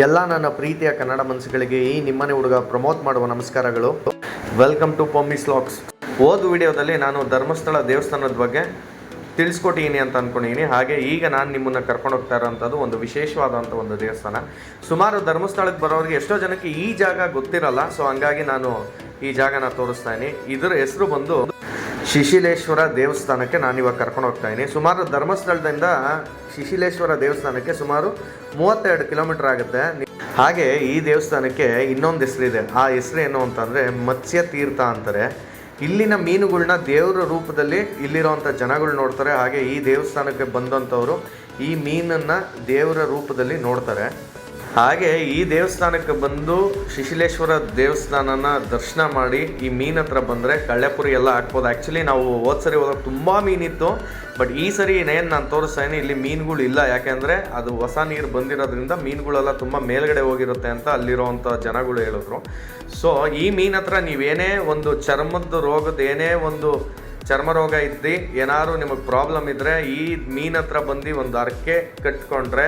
ಎಲ್ಲ ನನ್ನ ಪ್ರೀತಿಯ ಕನ್ನಡ ಮನಸ್ಸುಗಳಿಗೆ ಈ ನಿಮ್ಮನೆ ಹುಡುಗ ಪ್ರಮೋಟ್ ಮಾಡುವ ನಮಸ್ಕಾರಗಳು. ವೆಲ್ಕಮ್ ಟು ಪೊಮ್ಮಿಸ್ ಲಾಕ್ಸ್ ಓದು ವಿಡಿಯೋದಲ್ಲಿ ನಾನು ಧರ್ಮಸ್ಥಳ ದೇವಸ್ಥಾನದ ಬಗ್ಗೆ ತಿಳಿಸ್ಕೊಟ್ಟಿದ್ದೀನಿ ಅಂತ ಅಂದ್ಕೊಂಡಿದ್ದೀನಿ ಹಾಗೆ ಈಗ ನಾನು ನಿಮ್ಮನ್ನು ಕರ್ಕೊಂಡು ಹೋಗ್ತಾ ಇರೋಂಥದ್ದು ಒಂದು ವಿಶೇಷವಾದಂಥ ಒಂದು ದೇವಸ್ಥಾನ. ಸುಮಾರು ಧರ್ಮಸ್ಥಳಕ್ಕೆ ಬರೋರಿಗೆ ಎಷ್ಟೋ ಜನಕ್ಕೆ ಈ ಜಾಗ ಗೊತ್ತಿರಲ್ಲ. ಸೊ ಹಂಗಾಗಿ ನಾನು ಈ ಜಾಗನ ತೋರಿಸ್ತಾ ಇದ್ದೀನಿ. ಇದರ ಹೆಸರು ಬಂದು ಶಿಶಿಲೇಶ್ವರ ದೇವಸ್ಥಾನಕ್ಕೆ ನಾನು ಇವಾಗ ಕರ್ಕೊಂಡು ಹೋಗ್ತಾ ಇದ್ದೀನಿ. ಸುಮಾರು ಧರ್ಮಸ್ಥಳದಿಂದ ಶಿಶಿಲೇಶ್ವರ ದೇವಸ್ಥಾನಕ್ಕೆ ಸುಮಾರು ಮೂವತ್ತೆರಡು ಕಿಲೋಮೀಟರ್ ಆಗುತ್ತೆ. ಹಾಗೆ ಈ ದೇವಸ್ಥಾನಕ್ಕೆ ಇನ್ನೊಂದು ಹೆಸರಿದೆ. ಆ ಹೆಸರು ಏನು ಅಂತಂದರೆ ಮತ್ಸ್ಯ ತೀರ್ಥ ಅಂತಾರೆ. ಇಲ್ಲಿನ ಮೀನುಗಳನ್ನ ದೇವರ ರೂಪದಲ್ಲಿ ಇಲ್ಲಿರೋವಂಥ ಜನಗಳು ನೋಡ್ತಾರೆ. ಹಾಗೆ ಈ ದೇವಸ್ಥಾನಕ್ಕೆ ಬಂದಂಥವರು ಈ ಮೀನನ್ನು ದೇವರ ರೂಪದಲ್ಲಿ ನೋಡ್ತಾರೆ. ಹಾಗೆ ಈ ದೇವಸ್ಥಾನಕ್ಕೆ ಬಂದು ಶಿಶಿಲೇಶ್ವರ ದೇವಸ್ಥಾನನ ದರ್ಶನ ಮಾಡಿ ಈ ಮೀನ್ ಹತ್ರ ಬಂದರೆ ಕಳ್ಳೆಪುರಿ ಎಲ್ಲ ಹಾಕ್ಬೋದು. ಆ್ಯಕ್ಚುಲಿ ನಾವು ಹೋದ ಸರಿ ಹೋದಾಗ ತುಂಬ ಮೀನಿತ್ತು ಬಟ್ ಈ ಸರಿ ಏನು ನಾನು ತೋರಿಸ್ತಾ ಇದೀನಿ ಇಲ್ಲಿ ಮೀನುಗಳು ಇಲ್ಲ. ಯಾಕೆಂದರೆ ಅದು ಹೊಸ ನೀರು ಬಂದಿರೋದ್ರಿಂದ ಮೀನುಗಳೆಲ್ಲ ತುಂಬ ಮೇಲ್ಗಡೆ ಹೋಗಿರುತ್ತೆ ಅಂತ ಅಲ್ಲಿರೋವಂಥ ಜನಗಳು ಹೇಳಿದ್ರು. ಸೊ ಈ ಮೀನ್ ಹತ್ರ ನೀವೇನೇ ಒಂದು ಚರ್ಮದ ರೋಗದ, ಏನೇ ಒಂದು ಚರ್ಮ ರೋಗ ಇದ್ದು, ಏನಾದ್ರು ನಿಮಗೆ ಪ್ರಾಬ್ಲಮ್ ಇದ್ದರೆ ಈ ಮೀನ ಹತ್ರ ಬಂದು ಒಂದು ಅರಕೆ ಕಟ್ಕೊಂಡ್ರೆ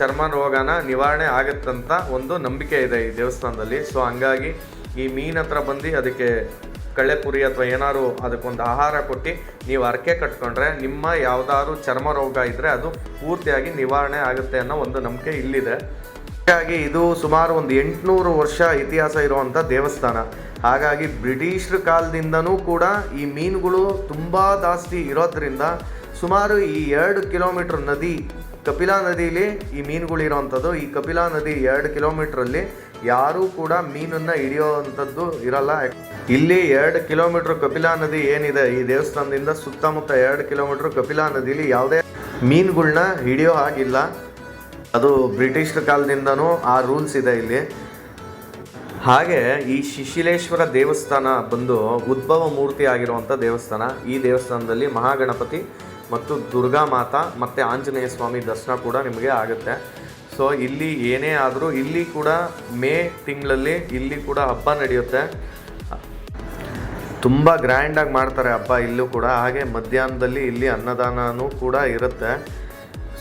ಚರ್ಮ ರೋಗನ ನಿವಾರಣೆ ಆಗತ್ತಂತ ಒಂದು ನಂಬಿಕೆ ಇದೆ ಈ ದೇವಸ್ಥಾನದಲ್ಲಿ. ಸೊ ಹಂಗಾಗಿ ಈ ಮೀನ್ ಹತ್ರ ಬಂದು ಅದಕ್ಕೆ ಕಳೆಪುರಿ ಅಥವಾ ಏನಾದ್ರು ಅದಕ್ಕೊಂದು ಆಹಾರ ಕೊಟ್ಟು ನೀವು ಅರಕೆ ಕಟ್ಕೊಂಡ್ರೆ ನಿಮ್ಮ ಯಾವ್ದಾದ್ರು ಚರ್ಮ ರೋಗ ಇದ್ದರೆ ಅದು ಪೂರ್ತಿಯಾಗಿ ನಿವಾರಣೆ ಆಗುತ್ತೆ ಅನ್ನೋ ಒಂದು ನಂಬಿಕೆ ಇಲ್ಲಿದೆ. ಹಾಗಾಗಿ ಇದು ಸುಮಾರು ಒಂದು ಎಂಟುನೂರು ವರ್ಷ ಇತಿಹಾಸ ಇರುವಂಥ ದೇವಸ್ಥಾನ. ಹಾಗಾಗಿ ಬ್ರಿಟಿಷರ ಕಾಲದಿಂದನೂ ಕೂಡ ಈ ಮೀನುಗಳು ತುಂಬ ಜಾಸ್ತಿ ಇರೋದ್ರಿಂದ ಸುಮಾರು ಈ ಎರಡು ಕಿಲೋಮೀಟ್ರ್ ನದಿ ಕಪಿಲಾ ನದಿಲಿ ಈ ಮೀನುಗಳು ಇರೋವಂಥದ್ದು. ಈ ಕಪಿಲಾ ನದಿ ಎರಡು ಕಿಲೋಮೀಟ್ರಲ್ಲಿ ಯಾರೂ ಕೂಡ ಮೀನನ್ನು ಹಿಡಿಯೋವಂಥದ್ದು ಇರಲ್ಲ. ಇಲ್ಲಿ ಎರಡು ಕಿಲೋಮೀಟ್ರ್ ಕಪಿಲಾ ನದಿ ಏನಿದೆ, ಈ ದೇವಸ್ಥಾನದಿಂದ ಸುತ್ತಮುತ್ತ ಎರಡು ಕಿಲೋಮೀಟ್ರ್ ಕಪಿಲಾ ನದಿಲಿ ಯಾವುದೇ ಮೀನುಗಳ್ನ ಹಿಡಿಯೋ ಹಾಗಿಲ್ಲ. ಅದು ಬ್ರಿಟಿಷ್ ಕಾಲದಿಂದನೂ ಆ ರೂಲ್ಸ್ ಇದೆ ಇಲ್ಲಿ. ಹಾಗೆ ಈ ಶಿಶಿಲೇಶ್ವರ ದೇವಸ್ಥಾನ ಬಂದು ಉದ್ಭವ ಮೂರ್ತಿ ಆಗಿರುವಂಥ ದೇವಸ್ಥಾನ. ಈ ದೇವಸ್ಥಾನದಲ್ಲಿ ಮಹಾಗಣಪತಿ ಮತ್ತು ದುರ್ಗಾ ಮಾತಾ ಮತ್ತು ಆಂಜನೇಯ ಸ್ವಾಮಿ ದರ್ಶನ ಕೂಡ ನಿಮಗೆ ಆಗುತ್ತೆ. ಸೊ ಇಲ್ಲಿ ಏನೇ ಆದರೂ, ಇಲ್ಲಿ ಕೂಡ ಮೇ ತಿಂಗಳಲ್ಲಿ ಇಲ್ಲಿ ಕೂಡ ಹಬ್ಬ ನಡೆಯುತ್ತೆ. ತುಂಬ ಗ್ರ್ಯಾಂಡಾಗಿ ಮಾಡ್ತಾರೆ ಹಬ್ಬ ಇಲ್ಲೂ ಕೂಡ. ಹಾಗೆ ಮಧ್ಯಾಹ್ನದಲ್ಲಿ ಇಲ್ಲಿ ಅನ್ನದಾನನೂ ಕೂಡ ಇರುತ್ತೆ.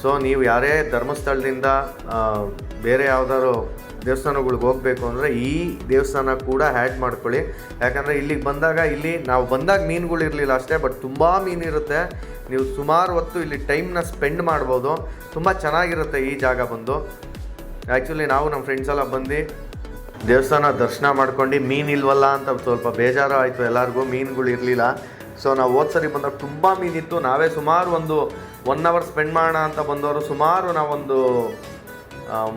ಸೊ ನೀವು ಯಾರೇ ಧರ್ಮಸ್ಥಳದಿಂದ ಬೇರೆ ಯಾವುದಾದ್ರು ದೇವಸ್ಥಾನಗಳಿಗೆ ಹೋಗಬೇಕು ಅಂದರೆ ಈ ದೇವಸ್ಥಾನ ಕೂಡ ಹ್ಯಾಡ್ ಮಾಡ್ಕೊಳ್ಳಿ. ಯಾಕಂದರೆ ಇಲ್ಲಿಗೆ ಬಂದಾಗ ಇಲ್ಲಿ, ನಾವು ಬಂದಾಗ ಮೀನುಗಳು ಇರಲಿಲ್ಲ ಅಷ್ಟೇ ಬಟ್ ತುಂಬ ಮೀನಿರುತ್ತೆ ನೀವು ಸುಮಾರು ಹೊತ್ತು ಇಲ್ಲಿ ಟೈಮ್ನ ಸ್ಪೆಂಡ್ ಮಾಡ್ಬೋದು. ತುಂಬ ಚೆನ್ನಾಗಿರುತ್ತೆ ಈ ಜಾಗ ಬಂದು. ಆ್ಯಕ್ಚುಲಿ ನಾವು ನಮ್ಮ ಫ್ರೆಂಡ್ಸ್ ಎಲ್ಲ ಬಂದು ದೇವಸ್ಥಾನ ದರ್ಶನ ಮಾಡ್ಕೊಂಡು ಮೀನು ಇಲ್ವಲ್ಲ ಅಂತ ಸ್ವಲ್ಪ ಬೇಜಾರು ಆಯಿತು ಎಲ್ಲರಿಗೂ, ಮೀನುಗಳು ಇರಲಿಲ್ಲ. ಸೊ ನಾವು ಹೋದ ಸರಿ ಬಂದಾಗ ತುಂಬ ಮೀನಿತ್ತು ನಾವೇ ಸುಮಾರು ಒಂದು ಒನ್ ಅವರ್ ಸ್ಪೆಂಡ್ ಮಾಡೋಣ ಅಂತ ಬಂದವರು ಸುಮಾರು ನಾವೊಂದು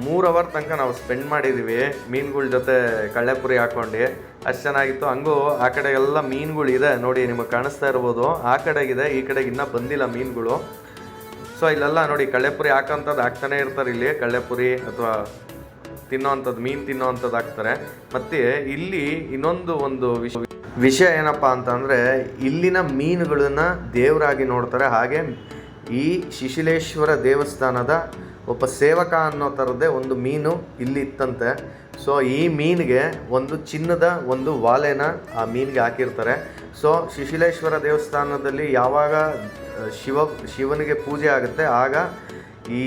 ಮೂರು ಅವರ್ ತನಕ ನಾವು ಸ್ಪೆಂಡ್ ಮಾಡಿದ್ದೀವಿ ಮೀನುಗಳ ಜೊತೆ ಕಳ್ಳೆಪುರಿ ಹಾಕ್ಕೊಂಡು ಅಷ್ಟು ಚೆನ್ನಾಗಿತ್ತು. ಹಂಗೂ ಆ ಕಡೆ ಎಲ್ಲ ಮೀನುಗಳು ಇದೆ. ನೋಡಿ, ನಿಮಗೆ ಕಾಣಿಸ್ತಾ ಇರ್ಬೋದು. ಆ ಕಡೆಗಿದೆ ಈ ಕಡೆಗೆ ಇನ್ನೂ ಬಂದಿಲ್ಲ ಮೀನುಗಳು. ಸೊ ಇಲ್ಲೆಲ್ಲ ನೋಡಿ ಕಳ್ಳೆಪುರಿ ಹಾಕೋಂಥದ್ದು ಹಾಕ್ತಾನೆ ಇರ್ತಾರೆ ಇಲ್ಲಿ. ಕಳ್ಳೆಪುರಿ ಅಥವಾ ತಿನ್ನೋವಂಥದ್ದು ಮೀನು ತಿನ್ನೋವಂಥದ್ದು ಹಾಕ್ತಾರೆ. ಮತ್ತು ಇಲ್ಲಿ ಇನ್ನೊಂದು ಒಂದು ವಿಷ, ವಿಷಯ ಏನಪ್ಪ ಅಂತಂದರೆ, ಇಲ್ಲಿನ ಮೀನುಗಳನ್ನು ದೇವರಾಗಿ ನೋಡ್ತಾರೆ. ಹಾಗೆ ಈ ಶಿಶಿಲೇಶ್ವರ ದೇವಸ್ಥಾನದ ಒಬ್ಬ ಸೇವಕ ಅನ್ನೋ ಥರದ್ದೇ ಒಂದು ಮೀನು ಇಲ್ಲಿ ಇತ್ತಂತೆ. ಸೊ ಈ ಮೀನಿಗೆ ಒಂದು ಚಿನ್ನದ ಒಂದು ವಾಲೆನ ಆ ಮೀನಿಗೆ ಹಾಕಿರ್ತಾರೆ. ಸೊ ಶಿಶಿಲೇಶ್ವರ ದೇವಸ್ಥಾನದಲ್ಲಿ ಯಾವಾಗ ಶಿವ, ಶಿವನಿಗೆ ಪೂಜೆ ಆಗುತ್ತೆ, ಆಗ ಈ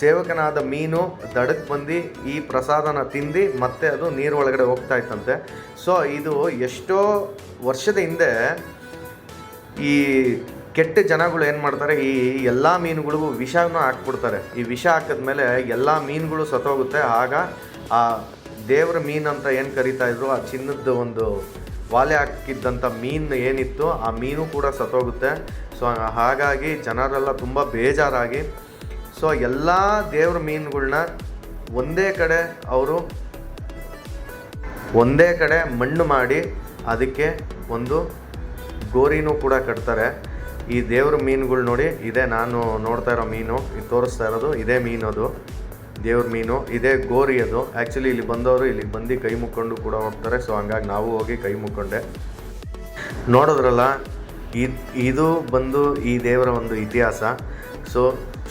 ಸೇವಕನಾದ ಮೀನು ದಡಕ್ಕೆ ಬಂದು ಈ ಪ್ರಸಾದನ ತಿಂದು ಮತ್ತೆ ಅದು ನೀರು ಒಳಗಡೆ ಹೋಗ್ತಾ ಇತ್ತಂತೆ. ಸೊ ಇದು ಎಷ್ಟೋ ವರ್ಷದ ಹಿಂದೆ ಈ ಕೆಟ್ಟ ಜನಗಳು ಏನು ಮಾಡ್ತಾರೆ, ಈ ಎಲ್ಲ ಮೀನುಗಳಿಗೂ ವಿಷನ ಹಾಕ್ಬಿಡ್ತಾರೆ. ಈ ವಿಷ ಹಾಕಿದ್ಮೇಲೆ ಎಲ್ಲ ಮೀನುಗಳು ಸತ್ತೋಗುತ್ತೆ. ಆಗ ಆ ದೇವ್ರ ಮೀನು ಅಂತ ಏನು ಕರಿತಾ ಇದ್ರು, ಆ ಚಿನ್ನದ ಒಂದು ವಾಲೆ ಹಾಕಿದ್ದಂಥ ಮೀನು ಏನಿತ್ತು, ಆ ಮೀನು ಕೂಡ ಸತ್ತೋಗುತ್ತೆ. ಸೊ, ಹಾಗಾಗಿ ಜನರೆಲ್ಲ ತುಂಬ ಬೇಜಾರಾಗಿ, ಸೊ, ಎಲ್ಲ ದೇವ್ರ ಮೀನುಗಳ್ನ ಒಂದೇ ಕಡೆ ಅವರು ಒಂದೇ ಕಡೆ ಮಣ್ಣು ಮಾಡಿ, ಅದಕ್ಕೆ ಒಂದು ಗೋರಿನೂ ಕೂಡ ಕಟ್ತಾರೆ. ಈ ದೇವ್ರ ಮೀನುಗಳು ನೋಡಿ, ಇದೇ ನಾನು ನೋಡ್ತಾ ಇರೋ ಮೀನು, ಇದು ತೋರಿಸ್ತಾ ಇರೋದು, ಇದೇ ಮೀನು ಅದು. ದೇವ್ರ ಮೀನು, ಇದೇ ಗೋರಿ ಅದು. ಆ್ಯಕ್ಚುಲಿ ಇಲ್ಲಿ ಬಂದವರು ಇಲ್ಲಿಗೆ ಬಂದು ಕೈ ಮುಕ್ಕೊಂಡು ಕೂಡ ಹೋಗ್ತಾರೆ ಸೊ ಹಂಗಾಗಿ ನಾವು ಹೋಗಿ ಕೈ ಮುಕ್ಕೊಂಡೆ. ನೋಡಿದ್ರಲ್ಲ ಇದು ಇದು ಬಂದು ಈ ದೇವರ ಒಂದು ಇತಿಹಾಸ. ಸೊ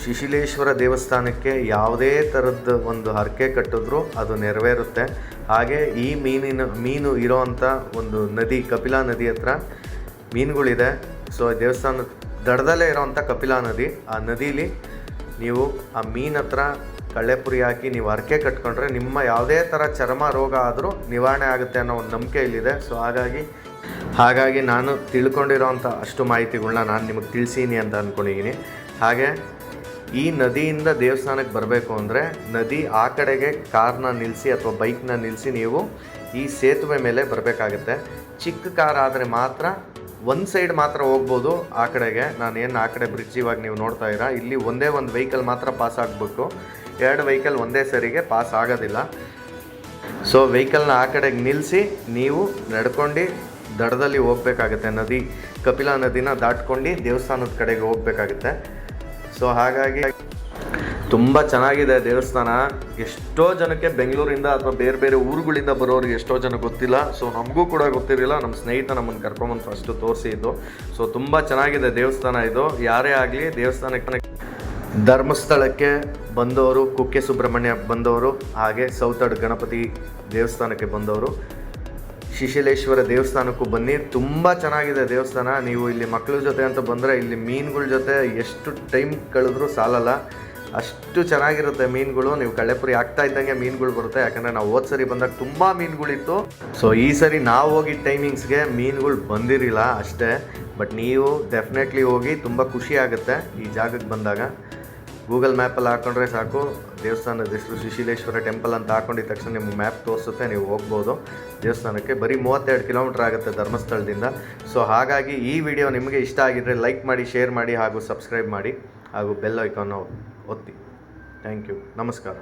ಶಿಶಿಲೇಶ್ವರ ದೇವಸ್ಥಾನಕ್ಕೆ ಯಾವುದೇ ಥರದ ಒಂದು ಹರಕೆ ಕಟ್ಟಿದ್ರೂ ಅದು ನೆರವೇರುತ್ತೆ. ಹಾಗೆ ಈ ಮೀನಿನ, ಮೀನು ಇರೋವಂಥ ಒಂದು ನದಿ, ಕಪಿಲಾ ನದಿ ಹತ್ರ ಮೀನುಗಳಿದೆ. ಸೊ ದೇವಸ್ಥಾನ ದಡದಲ್ಲೇ ಇರೋವಂಥ ಕಪಿಲಾ ನದಿ. ಆ ನದೀಲಿ ನೀವು ಆ ಮೀನ್ ಹತ್ರ ಕಳ್ಳೆಪುರಿ ಹಾಕಿ ನೀವು ಹರಕೆ ಕಟ್ಕೊಂಡ್ರೆ ನಿಮ್ಮ ಯಾವುದೇ ಥರ ಚರ್ಮ ರೋಗ ಆದರೂ ನಿವಾರಣೆ ಆಗುತ್ತೆ ಅನ್ನೋ ಒಂದು ನಂಬಿಕೆ ಇಲ್ಲಿದೆ. ಸೊ ಹಾಗಾಗಿ ಹಾಗಾಗಿ ನಾನು ತಿಳ್ಕೊಂಡಿರೋವಂಥ ಅಷ್ಟು ಮಾಹಿತಿಗಳನ್ನ ನಾನು ನಿಮಗೆ ತಿಳಿಸೀನಿ ಅಂತ ಅಂದ್ಕೊಂಡಿದ್ದೀನಿ ಹಾಗೆ, ಈ ನದಿಯಿಂದ ದೇವಸ್ಥಾನಕ್ಕೆ ಬರಬೇಕು ಅಂದರೆ ನದಿ ಆ ಕಡೆಗೆ ಕಾರ್ನ ನಿಲ್ಲಿಸಿ ಅಥವಾ ಬೈಕ್ನ ನಿಲ್ಲಿಸಿ ನೀವು ಈ ಸೇತುವೆ ಮೇಲೆ ಬರಬೇಕಾಗತ್ತೆ. ಚಿಕ್ಕ ಕಾರ್ ಆದರೆ ಮಾತ್ರ ಒಂದು ಸೈಡ್ ಮಾತ್ರ ಹೋಗ್ಬೋದು ಆ ಕಡೆಗೆ. ನಾನು ಏನು ಆ ಕಡೆ ಬ್ರಿಡ್ಜ್ ಇವಾಗ ನೀವು ನೋಡ್ತಾ ಇದ್ದೀರಾ? ಇಲ್ಲಿ ಒಂದೇ ಒಂದು ವೆಹಿಕಲ್ ಮಾತ್ರ ಪಾಸ್ ಆಗಬೇಕು. ಎರಡು ವೆಹಿಕಲ್ ಒಂದೇ ಸರಿಗೆ ಪಾಸ್ ಆಗೋದಿಲ್ಲ. ಸೊ ವೆಹಿಕಲ್ನ ಆ ಕಡೆಗೆ ನಿಲ್ಲಿಸಿ ನೀವು ನಡ್ಕೊಂಡು ದಡದಲ್ಲಿ ಹೋಗಬೇಕಾಗುತ್ತೆ. ನದಿ, ಕಪಿಲಾ ನದಿನ ದಾಟ್ಕೊಂಡು ದೇವಸ್ಥಾನದ ಕಡೆಗೆ ಹೋಗಬೇಕಾಗುತ್ತೆ. ಸೊ ಹಾಗಾಗಿ ತುಂಬ ಚೆನ್ನಾಗಿದೆ ದೇವಸ್ಥಾನ. ಎಷ್ಟೋ ಜನಕ್ಕೆ ಬೆಂಗಳೂರಿಂದ ಅಥವಾ ಬೇರೆ ಬೇರೆ ಊರುಗಳಿಂದ ಬರೋರಿಗೆ ಎಷ್ಟೋ ಜನ ಗೊತ್ತಿಲ್ಲ. ಸೊ ನಮಗೂ ಕೂಡ ಗೊತ್ತಿರಲಿಲ್ಲ. ನಮ್ಮ ಸ್ನೇಹಿತ ನಮ್ಮನ್ನು ಕರ್ಕೊಂಬಂದು ಫಸ್ಟು ತೋರಿಸಿದ್ದು ಸೊ ತುಂಬ ಚೆನ್ನಾಗಿದೆ ದೇವಸ್ಥಾನ ಇದು. ಯಾರೇ ಆಗಲಿ ದೇವಸ್ಥಾನಕ್ಕೆ ಧರ್ಮಸ್ಥಳಕ್ಕೆ ಬಂದವರು, ಕುಕ್ಕೆ ಸುಬ್ರಹ್ಮಣ್ಯ ಬಂದವರು, ಹಾಗೆ ಸೌತಡ್ ಗಣಪತಿ ದೇವಸ್ಥಾನಕ್ಕೆ ಬಂದವರು. ಶಿಶಿಲೇಶ್ವರ ದೇವಸ್ಥಾನಕ್ಕೂ ಬನ್ನಿ. ತುಂಬ ಚೆನ್ನಾಗಿದೆ ದೇವಸ್ಥಾನ. ನೀವು ಇಲ್ಲಿ ಮಕ್ಕಳ ಜೊತೆ ಅಂತ ಬಂದರೆ ಇಲ್ಲಿ ಮೀನುಗಳ ಜೊತೆ ಎಷ್ಟು ಟೈಮ್ ಕಳೆದ್ರೂ ಸಾಲಲ್ಲ. ಅಷ್ಟು ಚೆನ್ನಾಗಿರುತ್ತೆ ಮೀನುಗಳು. ನೀವು ಕಳ್ಳೆಪುರಿ ಆಗ್ತಾ ಇದ್ದಂಗೆ ಮೀನುಗಳು ಬರುತ್ತೆ. ಯಾಕಂದರೆ ನಾವು ಹೋದ ಸರಿ ಬಂದಾಗ ತುಂಬ ಮೀನುಗಳಿತ್ತು. ಸೊ ಈ ಸರಿ ನಾವು ಹೋಗಿದ್ದ ಟೈಮಿಂಗ್ಸ್ಗೆ ಮೀನುಗಳು ಬಂದಿರಲಿಲ್ಲ ಅಷ್ಟೇ. ಬಟ್ ನೀವು ಡೆಫಿನೆಟ್ಲಿ ಹೋಗಿ ತುಂಬ ಖುಷಿ ಆಗುತ್ತೆ ಈ ಜಾಗಕ್ಕೆ ಬಂದಾಗ. ಗೂಗಲ್ ಮ್ಯಾಪಲ್ಲಿ ಹಾಕೊಂಡ್ರೆ ಸಾಕು. ದೇವಸ್ಥಾನದ ಹೆಸರು ಶಿಶಿಲೇಶ್ವರ ಟೆಂಪಲ್ ಅಂತ ಹಾಕೊಂಡಿದ್ದ ತಕ್ಷಣ ನಿಮ್ಮ ಮ್ಯಾಪ್ ತೋರಿಸುತ್ತೆ, ನೀವು ಹೋಗ್ಬೋದು. ದೇವಸ್ಥಾನಕ್ಕೆ ಬರೀ ಮೂವತ್ತೆರಡು ಕಿಲೋಮೀಟ್ರ್ ಆಗುತ್ತೆ ಧರ್ಮಸ್ಥಳದಿಂದ. ಸೊ ಹಾಗಾಗಿ ಈ ವಿಡಿಯೋ ನಿಮಗೆ ಇಷ್ಟ ಆಗಿದ್ದರೆ ಲೈಕ್ ಮಾಡಿ ಶೇರ್ ಮಾಡಿ ಹಾಗೂ ಸಬ್ಸ್ಕ್ರೈಬ್ ಮಾಡಿ. ಹಾಗೂ ಬೆಲ್ ಐಕಾನ್ ಒತ್ತಿ ಥ್ಯಾಂಕ್ ಯು ನಮಸ್ಕಾರ